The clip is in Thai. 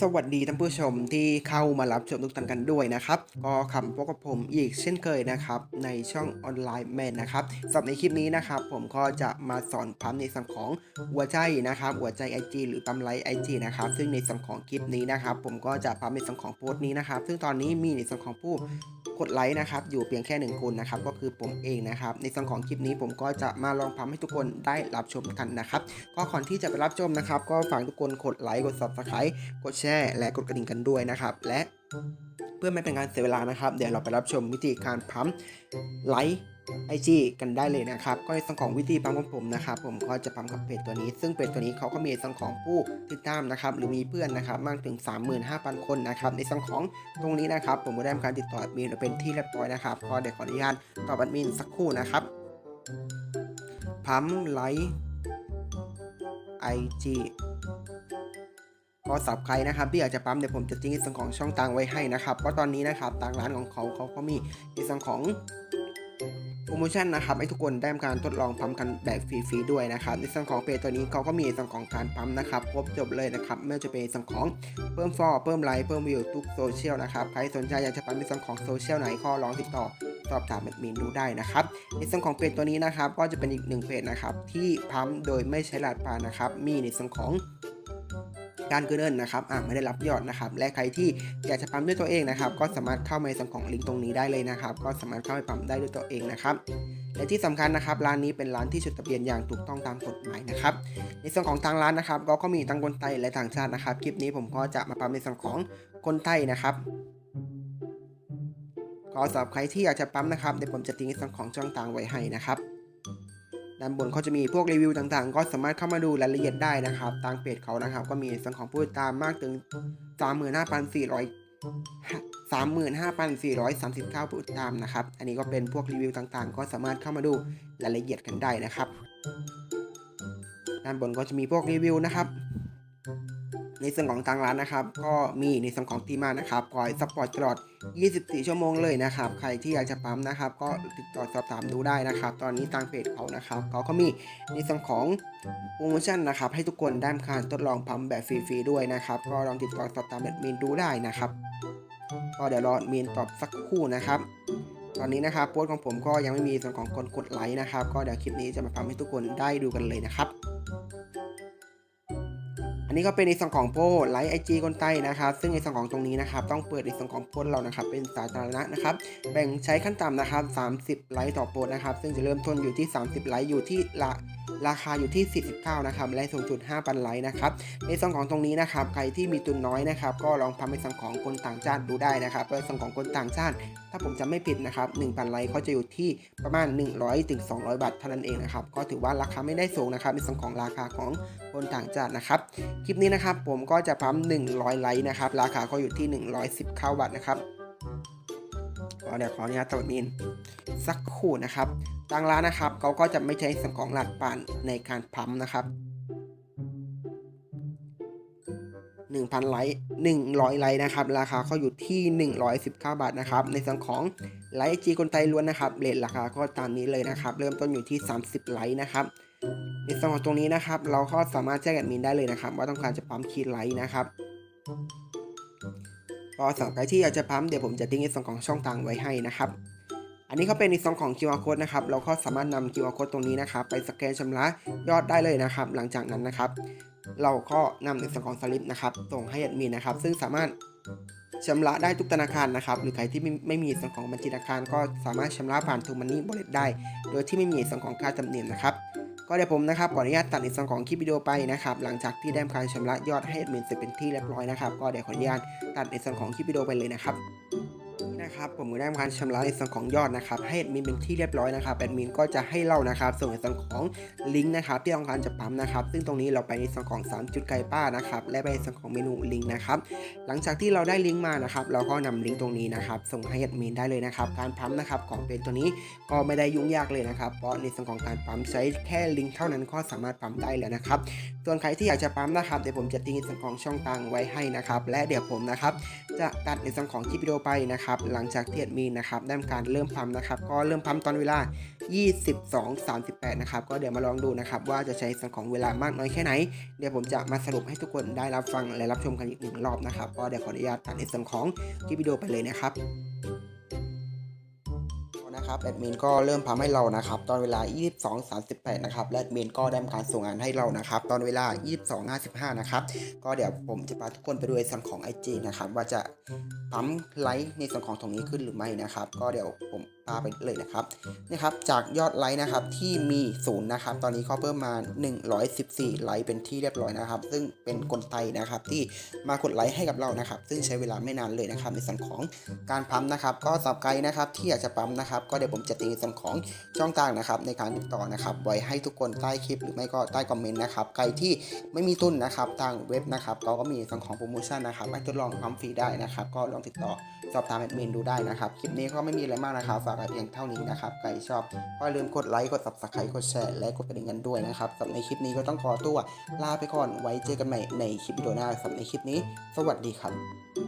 สวัสดีท่านผู้ชมที่เข้ามารับชมทุกท่านกันด้วยนะครับ ก็คำพบกับผมอีกเช่นเคยนะครับ ในช่องออนไลน์แมนนะครับสำหรับในคลิปนี้นะครับ ผมก็จะมาสอนพัมในส่วนของหัวใจนะครับ หัวใจ IG หรือปั๊มไลท์ไอจีนะครับซึ่งในส่วนของคลิปนี้นะครับ ผมก็จะพัมในส่วนของโพสต์นี้นะครับ ซึ่งตอนนี้มีในส่วนของผู้ กดไลค์นะครับ อยู่เพียงแค่หนึ่งคนนะครับ ก็คือผมเองนะครับ ในส่วนของคลิปนี้ผมก็จะมาลองทำให้ทุกคนได้รับชมกันนะครับ ก็ก่อนที่จะไปรับชมนะครับ ก็ฝากทุกคนกดไลค์ กด subscribe กดแชร์ และกดกระดิ่งกันด้วยนะครับ และเพื่อไม่เป็นการเสียเวลานะครับ เดี๋ยวเราไปรับชมวิธีการพัมไลค์ ไอจีกันได้เลยนะครับ ก็ในส่วนของวิธีปั๊มของผมนะครับ ผมก็จะปั๊มกับเพจตัวนี้ ซึ่งเพจตัวนี้เขาก็มีส่วนของผู้ติดตามนะครับ หรือมีเพื่อนนะครับมากถึง 35,000 คนนะครับ ในส่วนของตรงนี้นะครับ ผมก็ได้ทำการติดต่อแอดมินเป็นที่เรียบร้อยนะครับ ก็เดี๋ยวขออนุญาตตอบแอดมินสักครู่นะครับพัมไลค์ไอจีก็สับใครนะครับที่อยากจะปั๊มเดี๋ยวผมจะทิ้งในส่วนของช่องทางไว้ให้นะครับเพราะตอนนี้นะครับทางร้านของเขาเขาก็มีในส่วนของ โปรโมชั่นนะครับให้ทุกคนได้ทำการทดลองปั๊มกันแบบฟรีๆด้วยนะครับในส่วนของเพจตัวนี้เขาก็มีส่วนของการปั๊มนะครับครบจบเลยนะครับไม่ว่าจะเป็นส่วนของเพิ่มฟอเพิ่มไลค์เพิ่มวิวทุกโซเชียลนะครับใครสนใจอยากจะปั๊มในส่วนของโซเชียลไหนก็ลองติดต่อสอบถามแอดมินดูได้นะครับในส่วนของเพจตัวนี้นะครับก็จะเป็นอีกหนึ่งเพจนะครับที่ปั๊มโดยไม่ใช้รหัสผ่านนะครับมีในส่วนของ การเกินนะครับอ่าไม่ได้รับยอดนะครับ และใครที่อยากจะปั๊มด้วยตัวเองนะครับ ก็สามารถเข้ามาในส่วนของลิงก์ตรงนี้ได้เลยนะครับ ก็สามารถเข้าไปปั๊มได้ด้วยตัวเองนะครับและที่สำคัญนะครับร้านนี้เป็นร้านที่จดทะเบียนอย่างถูกต้องตามกฎหมายนะครับในส่วนของทางร้านนะครับ ก็ก็มีทั้งคนไทยและต่างชาตินะครับคลิปนี้ผมก็จะมาปั๊มในส่วนของคนไทยนะครับก็สำหรับใครที่อยากจะปั๊มนะครับเดี๋ยวผมจะทิ้งในส่วนของช่องทางไว้ให้นะครับ ด้านบนเขาจะมีพวกรีวิวต่างๆ ก็สามารถเข้ามาดูรายละเอียดได้นะครับทางเพจเขานะครับ ก็มีส่วนของผู้ติดตามมากถึง 35,400 35,439 ผู้ติดตามนะครับ อันนี้ก็เป็นพวกรีวิวต่างๆ ก็สามารถเข้ามาดูรายละเอียดกันได้นะครับ ด้านบนก็จะมีพวกรีวิวนะครับ ในส่วนของทางร้านนะครับ ก็มีในส่วนของทีมงานนะครับคอยซัพพอร์ตตลอด 24 ชั่วโมงเลยนะครับ ใครที่อยากจะปั๊มนะครับ ก็ติดต่อสอบถามดูได้นะครับ ตอนนี้ทางเพจเขานะครับเขาก็มีในส่วนของโปรโมชั่นนะครับ ให้ทุกคนได้การทดลองปั๊มแบบฟรีๆด้วยนะครับ ก็ลองติดต่อสอบถามแอดมินดูได้นะครับก็เดี๋ยวรอมินตอบสักคู่นะครับ ตอนนี้นะครับโพสต์ของผมก็ยังไม่มีส่วนของคนกดไลค์นะครับ ก็เดี๋ยวคลิปนี้จะมาทำให้ทุกคนได้ดูกันเลยนะครับ นี่ก็เป็นในส่วนของโพสไลค์ไอจีคนไต้นะครับ ซึ่งในส่วนของตรงนี้นะครับ ต้องเปิดในส่วนของโพสเรานะครับ เป็นสาธารณะนะครับ แบ่งใช้ขั้นต่ำนะครับ 30 ไลค์ต่อโพสนะครับ ซึ่งจะเริ่มต้นอยู่ที่ 30 ไลค์อยู่ที่ละ ราคาอยู่ที่ 49 นะครับและสูงสุด5,000ไลค์นะครับ ในส่วนของตรงนี้นะครับ ใครที่มีทุนน้อยนะครับ ก็ลองทำในส่วนของคนต่างชาติดูได้นะครับโดส่วนของคนต่างชาติ ถ้าผมจำไม่ผิดนะครับ1,000ไลค์เขาจะอยู่ที่ประมาณ 100ถึง200 บาทเท่านั้นเองนะครับ ก็ถือว่าราคาไม่ได้สูงนะครับในส่วนของราคาของคนต่างชาตินะครับ คลิปนี้นะครับผมก็จะปั๊ม100 ไลค์นะครับ ราคาก็อยู่ที่ 119 บาทนะครับ ก็เดี๋ยวขออนุญาตตัวมินสักครู่นะครับทางร้านนะครับเขาก็จะไม่ใช้ส่วนของหลักปานในการพัมนะครับ 1,000ไลค์100 ไลค์นะครับ ราคาเขาอยู่ที่ 119 บาทนะครับ ในส่วนของไลค์จีคนไทยล้วนนะครับเรทราคาก็ตามนี้เลยนะครับ เริ่มต้นอยู่ที่ 30 ไลค์นะครับในส่วนของตรงนี้นะครับ เราก็สามารถแจ้งแอดมินได้เลยนะครับ ว่าต้องการจะปั๊มคีย์ไลค์นะครับ ก็สำหรับใครที่อยากจะปั๊มเดี๋ยวผมจะทิ้งในส่วนของช่องทางไว้ให้นะครับอันนี้ก็เป็นในส่วนของ QR code นะครับ เราก็สามารถนำ QR code ตรงนี้นะครับ ไปสแกนชำระยอดได้เลยนะครับ หลังจากนั้นนะครับ เราก็นำในส่วนของสลิปนะครับ ส่งให้แอดมินนะครับ ซึ่งสามารถชำระได้ทุกธนาคารนะครับ หรือใครที่ไม่ไม่มีส่วนของบัญชีธนาคาร ก็สามารถชำระผ่านทูมันนี่บริษัทได้ โดยที่ไม่มีส่วนของค่าธรรมเนียมนะครับ ก็เดี๋ยวผมนะครับขออนุญาตตัดในส่วนของคลิปวิดีโอไปนะครับหลังจากที่ได้ทำการชำระยอดให้แอดมินเสร็จเป็นที่เรียบร้อยนะครับก็เดี๋ยวขออนุญาตตัดในส่วนของคลิปวิดีโอไปเลยนะครับ นะครับผมก็ได้ทำการชำระในส่วนของยอดนะครับให้แอดมินเป็นที่เรียบร้อยนะครับแอดมินก็จะให้เรานะครับส่งในส่วนของลิงก์นะครับที่ต้องการจะปั๊มนะครับซึ่งตรงนี้เราไปในส่วนของ 3 จุดไกลป้านะครับและไปในส่วนของเมนูลิงก์นะครับหลังจากที่เราได้ลิงก์มานะครับเราก็นำลิงก์ตรงนี้นะครับส่งให้แอดมินได้เลยนะครับการปั๊มนะครับของเป็นตัวนี้ก็ไม่ได้ยุ่งยากเลยนะครับเพราะในส่วนของการปั๊มใช้แค่ลิงก์เท่านั้นก็สามารถปั๊มได้แล้วนะครับส่วนใครที่อยากจะปั๊มนะครับเดี๋ยวผมจะทิ้งในส่วนของช่องทางไว้ให้นะครับและเดี๋ยวผมนะครับจะตัดในส่วนของคลิปวิดีโอไปนะครับหลังลังจากที่แอดมินนะครับได้ทำการเริ่มพัมนะครับก็เริ่มพัมตอนเวลา 22.38 นะครับก็เดี๋ยวมาลองดูนะครับว่าจะใช้ส่วนของเวลามากน้อยแค่ไหน เดี๋ยวผมจะมาสรุปให้ทุกคนได้รับฟังและรับชมกันอีกหนึ่งรอบนะครับก็เดี๋ยวขออนุญาตตัดในส่วนของคลิปวิดีโอไปเลยนะครับ นะครับแอดมินก็เริ่มพัมให้เรานะครับตอนเวลา 22.38 นะครับและแอดมินก็ได้ทำการส่งงานให้เรานะครับตอนเวลา 22.55 นะครับก็เดี๋ยวผมจะพาทุกคนไปดูในส่วนของ IG นะครับว่าจะปั๊มไลค์ในส่วนของตรงนี้ขึ้นหรือไม่นะครับก็เดี๋ยวผมาไปเลยนะครับนี่ครับ จากยอดไลค์นะครับที่มีศูนย์นะครับ ตอนนี้ก็เพิ่มมา 114 ไลค์เป็นที่เรียบร้อยนะครับ ซึ่งเป็นคนไทยนะครับที่มากดไลค์ให้กับเรานะครับ ซึ่งใช้เวลาไม่นานเลยนะครับ ในส่วนของการปั๊มนะครับ ก็สับใครนะครับที่อยากจะปั๊มนะครับ ก็เดี๋ยวผมจะตีในส่วนของช่องทางนะครับ ในการติดต่อนะครับ ไว้ให้ทุกคนใต้คลิปหรือไม่ก็ใต้คอมเมนต์นะครับใครที่ไม่มีทุนนะครับทางเว็บนะครับเราก็มีส่วนของโปรโมชั่นนะครับให้ทดลองปั๊มฟรีได้นะครับ ก็ลองติดต่อสอบถามแอดมินดูได้นะครับคลิปนี้ก็ไม่มีอะไรมากนะครับฝากไว้เพียงเท่านี้นะครับ ใครชอบก็อย่าลืมกดไลค์กด subscribe กดแชร์และกดกระดิ่งกันด้วยนะครับสำหรับในคลิปนี้ก็ต้องขอตัวลาไปก่อนไว้เจอกันใหม่ในคลิปวิดีโอหน้าสำหรับในคลิปนี้ สวัสดีครับ